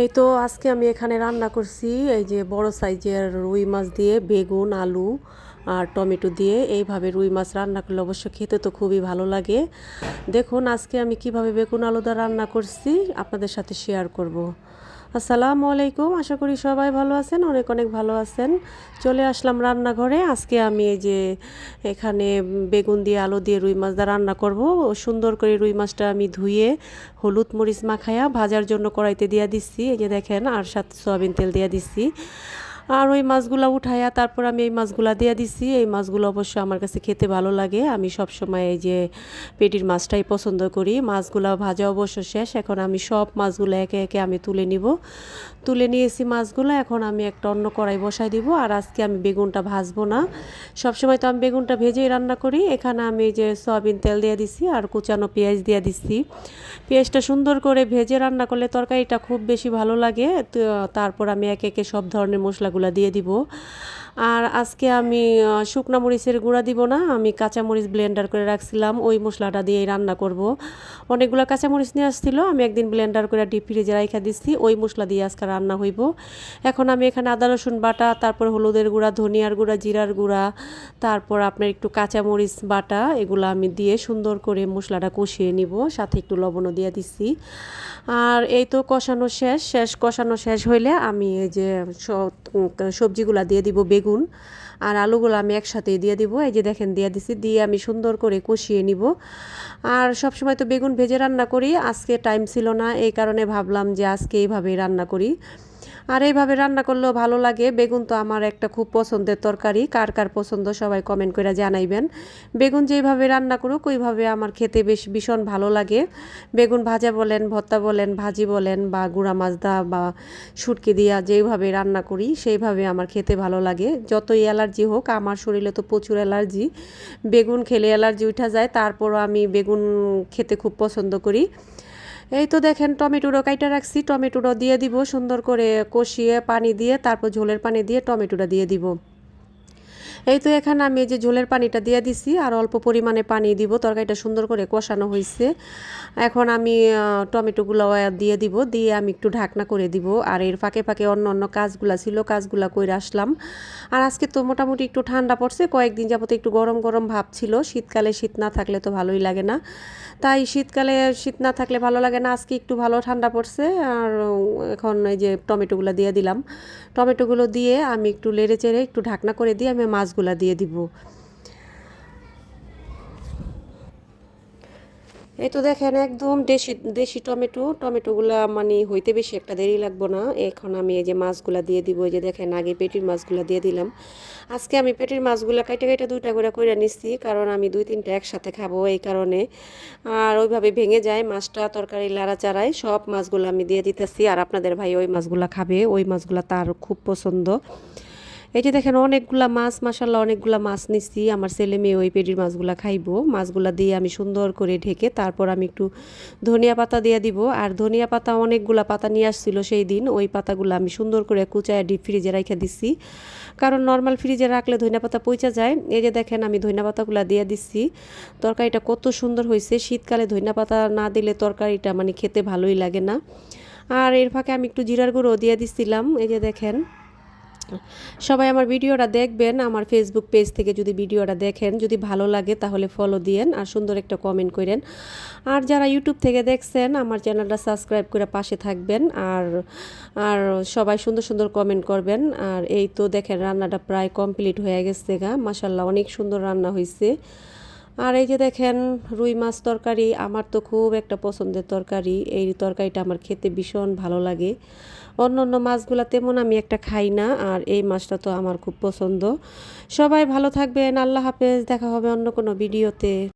এই তো আজকে আমি এখানে রান্না করছি এই যে বড় সাইজের রুই মাছ দিয়ে বেগুন, আলু আর টমেটো দিয়ে এইভাবে রুই মাছ রান্না করলে অবশ্য খেতে তো খুবই ভালো লাগে দেখুন আজকে আমি কীভাবে বেগুন আলুদা রান্না করছি, আপনাদের সাথে শেয়ার করব। আসসালামু আলাইকুম। আশা করি সবাই ভালো আছেন, অনেক অনেক ভালো আছেন। চলে আসলাম রান্নাঘরে। আজকে আমি এই যে এখানে বেগুন দিয়ে আলু দিয়ে রুই মাছ দিয়ে রান্না করব। সুন্দর করে রুই মাছটা আমি ধুয়ে হলুদ মরিচ মাখায়া ভাজার জন্য কড়াইতে দিয়ে দিচ্ছি। এই যে দেখেন, আর সাথে সয়াবিন তেল দিয়ে দিচ্ছি। আর ওই মাছগুলো উঠাইয়া তারপর আমি এই মাছগুলো দিয়ে দিছি। এই মাছগুলো অবশ্য আমার কাছে খেতে ভালো লাগে। আমি সব সময় এই যে পেটির মাছটাই পছন্দ করি। মাছগুলো ভাজা অবশ্য শেষ। এখন আমি সব মাছগুলো একে একে আমি তুলে নিব। তুলে নিয়েছি মাছগুলো, এখন আমি একটা অন্য কড়াই বসাই দিব, আর আজকে আমি বেগুনটা ভাজবো না। সবসময় তো আমি বেগুনটা ভেজেই রান্না করি, এখানে আমি যে সয়াবিন তেল দিয়ে দিছি আর কুচানো পেঁয়াজ দিয়ে দিচ্ছি পেঁয়াজটা সুন্দর করে ভেজে রান্না করলে তরকারিটা খুব বেশি ভালো লাগে তারপর আমি একে একে সব ধরনের মশলাগুলো দিয়ে দিব। আর আজকে আমি শুকনা মরিচের গুঁড়া দিব না, আমি কাঁচামরিচ ব্লেন্ডার করে রাখছিলাম, ওই মশলাটা দিয়েই রান্না করব। অনেকগুলো কাঁচামরিচ নিয়ে আসছিল, আমি একদিন ব্লেন্ডার করে ডিপ ফ্রিজে রাখা দিচ্ছি ওই মশলা দিয়ে আজকে রান্না হইব। এখন আমি এখানে আদা, রসুন বাটা, তারপর হলুদের গুঁড়া, ধনিয়ার গুঁড়া, জিরার গুঁড়া, তারপর আপনার একটু কাঁচামরিচ বাটা, এগুলো আমি দিয়ে সুন্দর করে মশলাটা কষিয়ে নিব। সাথে একটু লবণও দিয়ে দিচ্ছি আর এই তো কষানো শেষ। শেষ কষানো শেষ হইলে আমি এই যে সবজিগুলা দিয়ে দিব বেগুন। আর আলুগুলো আমি একসাথে দিয়ে দিব। এই যে দেখেন, দিয়ে দিছি। দিয়ে আমি সুন্দর করে কষিয়ে নিব। আর সব সময় তো বেগুন ভেজে রান্না করি, আজকে টাইম ছিল না, এই কারণে ভাবলাম যে আজকে এইভাবেই রান্না করি। আর এইভাবে রান্না করলেও ভালো লাগে। বেগুন তো আমার একটা খুব পছন্দের তরকারি। কার কার পছন্দ সবাই কমেন্ট করে জানাইবেন। বেগুন যেইভাবে রান্না করুক, ওইভাবে আমার খেতে বেশ ভীষণ ভালো লাগে। বেগুন ভাজা বলেন, ভর্তা বলেন, ভাজি বলেন বা গুঁড়া মাছ দা বা সুটকি দিয়া যেইভাবে রান্না করি, সেইভাবে আমার খেতে ভালো লাগে। যতই অ্যালার্জি হোক, আমার শরীরে তো প্রচুর অ্যালার্জি। বেগুন খেলে অ্যালার্জি উঠা যায়, তারপরও আমি বেগুন খেতে খুব পছন্দ করি। এই তো দেখেন, টমেটোরও কাইটা রাখছি টমেটোটা দিয়ে দিব, সুন্দর করে কষিয়ে পানি দিয়ে, তারপর ঝোলের পানি দিয়ে টমেটোটা দিয়ে দিব। এই তো এখানে আমি এই যে ঝোলের পানিটা দিয়ে দিছি, আর অল্প পরিমাণে পানি দিব। তরকারিটা সুন্দর করে কষানো হয়েছে। এখন আমি টমেটোগুলো দিয়ে দিব, দিয়ে আমি একটু ঢাকনা করে দিব। আর এর ফাঁকে ফাঁকে অন্য অন্য কাজগুলা ছিল, কাজগুলা করে আসলাম। আর আজকে তো মোটামুটি একটু ঠান্ডা পড়ছে, কয়েকদিন যাবতে একটু গরম গরম ভাব ছিল। শীতকালে শীত না থাকলে তো ভালোই লাগে না। তাই শীতকালে শীত না থাকলে ভালো লাগে না, আজকে একটু ভালো ঠান্ডা পড়ছে। আর এখন এই যে টমেটোগুলো দিয়ে দিলাম। টমেটোগুলো দিয়ে আমি একটু লেড়ে চেড়ে একটু ঢাকনা করে দিয়ে আমি মাছগুলো দিয়ে দিব। এই তো দেখেন একদম দেশি দেশি টমেটো, টমেটোগুলা মানে হইতে বেশি একটা দেরি লাগবো না। এখন আমি এই যে মাছগুলা দিয়ে দিব, এই যে দেখেন আগে পেটির মাছগুলা দিয়ে দিলাম। আজকে আমি পেটির মাছগুলা কাইটে কাইটে দুইটা করে করে নিচ্ছি, কারণ আমি দুই তিনটা একসাথে খাব এই কারণে। আর ওইভাবে ভেঙে যায়, মাছটা তরকারি লাড়া চাড়াই সব মাছগুলো আমি দিয়ে দিতেছি। আর আপনাদের ভাই ওই মাছগুলা খাবে, ওই মাছগুলা তার খুব পছন্দ। এই যে দেখেন অনেকগুলা মাছ মাসাল্লাহ অনেকগুলা মাছ নিচ্ছি আমার ছেলে মেয়ে ওই পেটির মাছগুলা খাইবো। মাছগুলা দিয়ে আমি সুন্দর করে ঢেকে তারপর আমি একটু ধনিয়া পাতা দিয়ে দিব। আর ধনিয়া পাতা অনেকগুলা পাতা নিয়ে আসছিল সেই দিন। ওই পাতাগুলো আমি সুন্দর করে কুচায় ডিপ ফ্রিজে রেখে দিচ্ছি কারণ নর্মাল ফ্রিজে রাখলে ধনিয়া পাতা পচা যায়। এই যে দেখেন আমি ধনিয়া পাতাগুলো দিয়ে দিচ্ছি তরকারিটা কত সুন্দর হয়েছে শীতকালে ধনিয়া পাতা না দিলে তরকারিটা মানে খেতে ভালোই লাগে না। আর এর ফাঁকে আমি একটু জিরার গুঁড়ো দিয়ে দিচ্ছিলাম এই যে দেখেন সবাই আমার ভিডিওটা দেখবেন, আমার ফেসবুক পেজ থেকে যদি ভিডিওটা দেখেন, যদি ভালো লাগে তাহলে ফলো দিয়েন আর সুন্দর একটা কমেন্ট করেন। আর যারা ইউটিউব থেকে দেখছেন, আমার চ্যানেলটা সাবস্ক্রাইব করে পাশে থাকবেন আর আর সবাই সুন্দর সুন্দর কমেন্ট করবেন। আর এই তো দেখেন, রান্নাটা প্রায় কমপ্লিট হয়ে গেছে গা। মাসাল্লাহ অনেক সুন্দর রান্না হয়েছে আর এই যে দেখেন, রুই মাছ তরকারি আমার তো খুব একটা পছন্দের তরকারি। এই তরকারিটা আমার খেতে ভীষণ ভালো লাগে। অন্য অন্য মাছগুলো তেমন আমি একটা খাই না, আর এই মাছটা তো আমার খুব পছন্দ। সবাই ভালো থাকবেন, আল্লাহ হাফেজ, দেখা হবে অন্য কোনো ভিডিওতে।